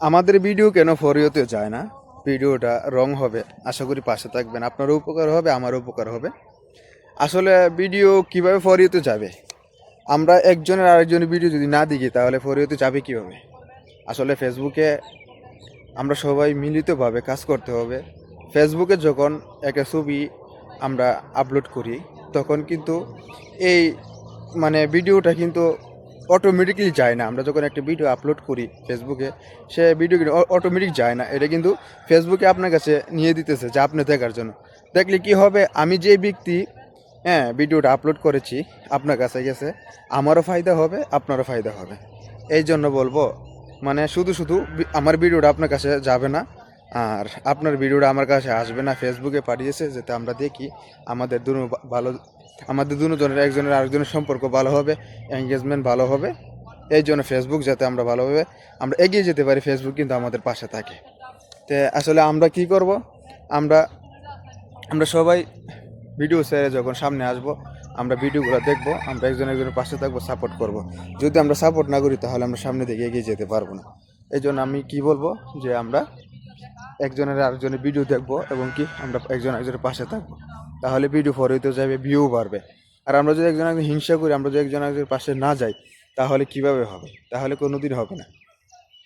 আমাদের ভিডিও কেন ফরিওতে যায় না। ভিডিওটা রং হবে, আশা করি পাশে থাকবেন। আপনারও উপকার হবে, আমারও উপকার হবে। আসলে ভিডিও কীভাবে ফরিওতে যাবে? আমরা একজনের আরেকজনের ভিডিও যদি না দেখি, তাহলে ফরিওতে যাবে কীভাবে? আসলে ফেসবুকে আমরা সবাই মিলিতভাবে কাজ করতে হবে। ফেসবুকে যখন একটা ছবি আমরা আপলোড করি, তখন কিন্তু এই মানে ভিডিওটা কিন্তু অটোমেটিকলি যায় না। আমরা যখন একটা ভিডিও আপলোড করি ফেসবুকে সে ভিডিও কিন্তু অটোমেটিক যায় না। এটা কিন্তু ফেসবুকে আপনার কাছে নিয়ে দিতেছে যে আপনি দেখার জন্য। দেখলে কি হবে? আমি যে ব্যক্তি হ্যাঁ ভিডিওটা আপলোড করেছি, আপনার কাছে গেছে, আমারও ফায়দা হবে, আপনারও ফায়দা হবে। এই জন্য বলব মানে শুধু শুধু আমার ভিডিওটা আপনার কাছে যাবে না। আর আপনার ভিডিওটা আমার কাছে আসবে না, ফেসবুকে পাঠিয়েছে যাতে আমরা দেখি। আমাদের দুনো ভালো, আমাদের দুজনের, একজনের আরেকজনের সম্পর্ক ভালো হবে এঙ্গেজমেন্ট ভালো হবে। এই জন্য ফেসবুক যাতে আমরা ভালোভাবে, আমরা এগিয়ে যেতে পারি ফেসবুক কিন্তু আমাদের পাশে থাকে। তো আসলে আমরা কি করব? আমরা আমরা সবাই ভিডিও ছেড়ে যখন সামনে আসব, আমরা ভিডিওগুলো দেখব, আমরা একজন একজনের পাশে থাকব সাপোর্ট করব। যদি আমরা সাপোর্ট না করি, তাহলে আমরা সামনে দিকে এগিয়ে যেতে পারব না। এই জন্য আমি কি বলব? যে আমরা একজনের আরেকজনের ভিডিও দেখব এবং কি আমরা একজন একজনের পাশে থাকব। তাহলে ভিডিও ফরিতে যাবে ভিউ বাড়বে। আর আমরা যদি একজন একজন হিংসা করি, আমরা যদি একজন একজনের পাশে না যাই, তাহলে কীভাবে হবে? তাহলে কোনো দিন হবে না।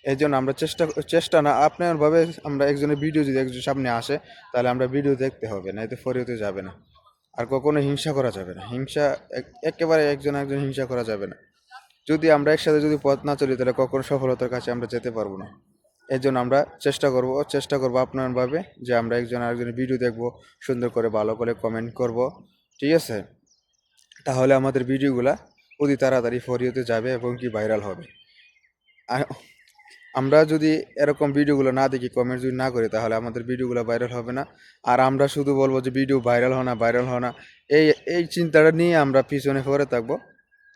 এই জন্য আমরা চেষ্টা চেষ্টা না, আপনারভাবে আমরা একজনের ভিডিও যদি একজন সামনে আসে, তাহলে আমরা ভিডিও দেখতে হবে না এতে ফরিতে যাবে না। আর কখনো হিংসা করা যাবে না। হিংসা এক- একেবারে একজন একজন হিংসা করা যাবে না। যদি আমরা একসাথে যদি পথ না চলি, তাহলে কখনো সফলতার কাছে আমরা যেতে পারব না। এর জন্য আমরা চেষ্টা করব চেষ্টা করব আপনারভাবে যে আমরা একজন আরেকজনের ভিডিও দেখব, সুন্দর করে, ভালো করে কমেন্ট করব, ঠিক আছে? তাহলে আমাদের ভিডিওগুলা অতি তাড়াতাড়ি ফরিয়েতে যাবে এবং কি ভাইরাল হবে। আমরা যদি এরকম ভিডিওগুলো না দেখি কমেন্ট যদি না করি, তাহলে আমাদের ভিডিওগুলো ভাইরাল হবে না। আর আমরা শুধু বলব যে ভিডিও ভাইরাল হয় না ভাইরাল হয় না, এই এই চিন্তাটা নিয়ে আমরা পিছনে পড়ে থাকব,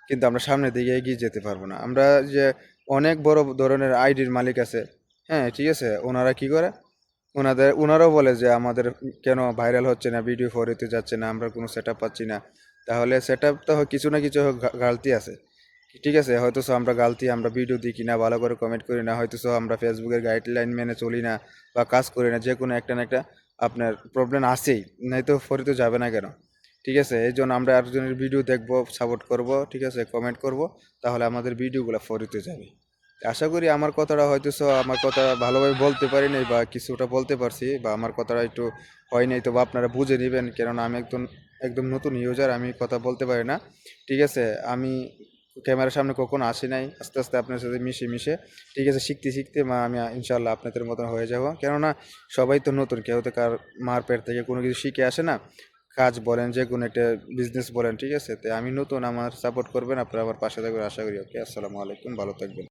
কিন্তু আমরা সামনের দিকে এগিয়ে যেতে পারব না। আমরা যে অনেক বড় ধরনের আইডির মালিক আছে হ্যাঁ ঠিক আছে। ওনারা কি করে? ওনাদের ওনারাও বলে যে আমাদের কেন ভাইরাল হচ্ছে না ভিডিও ফরিতে যাচ্ছে না, আমরা কোনো সেট পাচ্ছি না। তাহলে সেট তো কিছু না কিছু গালতি আছে। ঠিক আছে, হয়তো সো আমরা গালতি, আমরা ভিডিও দিই কিনা, ভালো করে কমেন্ট করি না, হয়তো সো আমরা ফেসবুকের গাইডলাইন মেনে চলি না বা কাজ করি না যে কোনো একটা না একটা আপনার প্রবলেম আসেই নাই তো ফরিতে যাবে না কেন? ঠিক আছে, এই জন্য আমরা আরেকজনের ভিডিও দেখব সাপোর্ট করব, ঠিক আছে কমেন্ট করব, তাহলে আমাদের ভিডিওগুলো ফরিতে যাবে। আশা করি আমার কথাটা হয়তো আমার কথা ভালোভাবে বলতে পারি নাই বা কিছুটা বলতে পারছি বা আমার কথাটা একটু হয় নাই, তো বা আপনারা বুঝে নেবেন। কেননা আমি একদম একদম নতুন ইউজার আমি কথা বলতে পারি না। ঠিক আছে, আমি ক্যামেরার সামনে কখনো আসি নাই। আস্তে আস্তে আপনার সাথে মিশে মিশে। ঠিক আছে, শিখতে শিখতে মা, আমি ইনশাল্লাহ আপনাদের মতন হয়ে যাব। কেননা সবাই তো নতুন, কেউ তো কার মার পেট থেকে কোনো কিছু শিখে আসে না। কাজ বলেন, যে কোনো একটা বিজনেস বলেন, ঠিক আছে? তো আমি নতুন, আমার সাপোর্ট করবেন, আপনারা আমার পাশে থাকবেন, আশা করি ওকে আসসালামু আলাইকুম, ভালো থাকবেন।